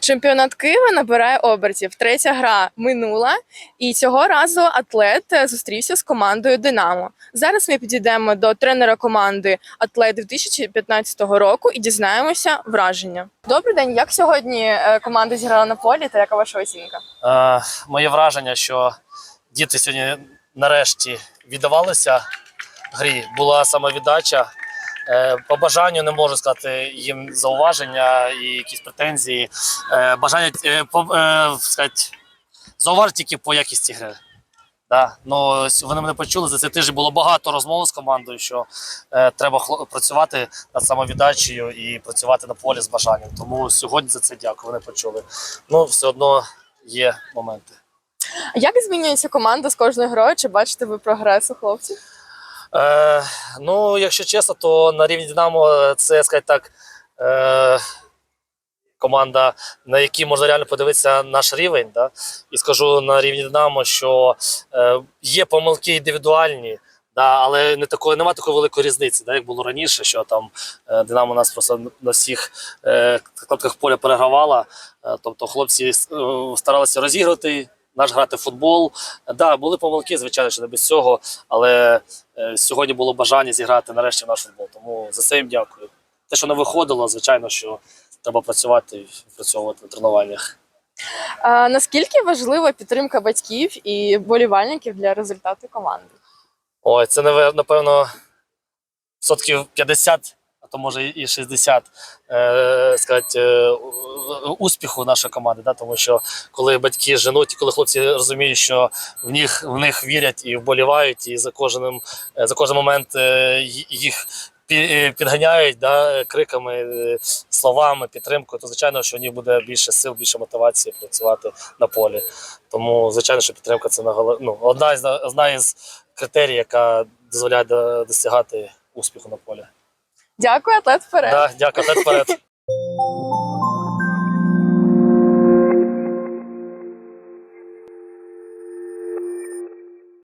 Чемпіонат Києва набирає обертів. Третя гра минула, і цього разу атлет е, зустрівся з командою Динамо. Зараз ми підійдемо до тренера команди Атлет 2015 року і дізнаємося враження. Добрий день. Як сьогодні е, команда зіграла на полі та яка ваша оцінка? Е, моє враження, що діти сьогодні нарешті віддавалися грі. Була самовіддача. Е, по бажанню не можу сказати їм зауваження і якісь претензії. Е, бажання е, по, сказати, зауважити тільки по якісті гри. Да. Ну, вони мене почули. За цей тиждень було багато розмов з командою, що е, треба працювати над самовіддачею і працювати на полі з бажанням. Тому сьогодні за це дякую. Вони почули. Ну, все одно є моменти. Як змінюється команда з кожною грою? Чи бачите ви прогрес у хлопців? Е, ну, якщо чесно, то на рівні Динамо це, скажімо так, е, команда, на якій можна реально подивитися наш рівень. Да? І скажу на рівні Динамо, що е, є помилки індивідуальні. Да, але не такої немає такої великої різниці, да, як було раніше, що там е, Динамо нас просто на всіх е, клаптиках поля перегравала. Е, тобто хлопці е, старалися розіграти, наш грати в футбол. Да, були помилки, звичайно, що не без цього, але е, сьогодні було бажання зіграти нарешті в наш футбол. Тому за це їм дякую. Те, що не виходило, звичайно, що треба працювати і працьовувати на тренуваннях. А, наскільки важлива підтримка батьків і болівальників для результату команди? Ой, це напевно відсотків 50, а то може і 60 е, сказати, е, успіху нашої команди. Да? Тому що коли батьки женуть, коли хлопці розуміють, що в них, в них вірять і вболівають, і за кожним е, за кожен момент е, їх е, підганяють да, криками, словами, підтримкою, то звичайно, що в них буде більше сил, більше мотивації працювати на полі. Тому, звичайно, що підтримка це ну, одна із одна із критерій, яка дозволяє до- досягати успіху на полі. Дякую, атлет вперед. Да, дякую, атлет вперед.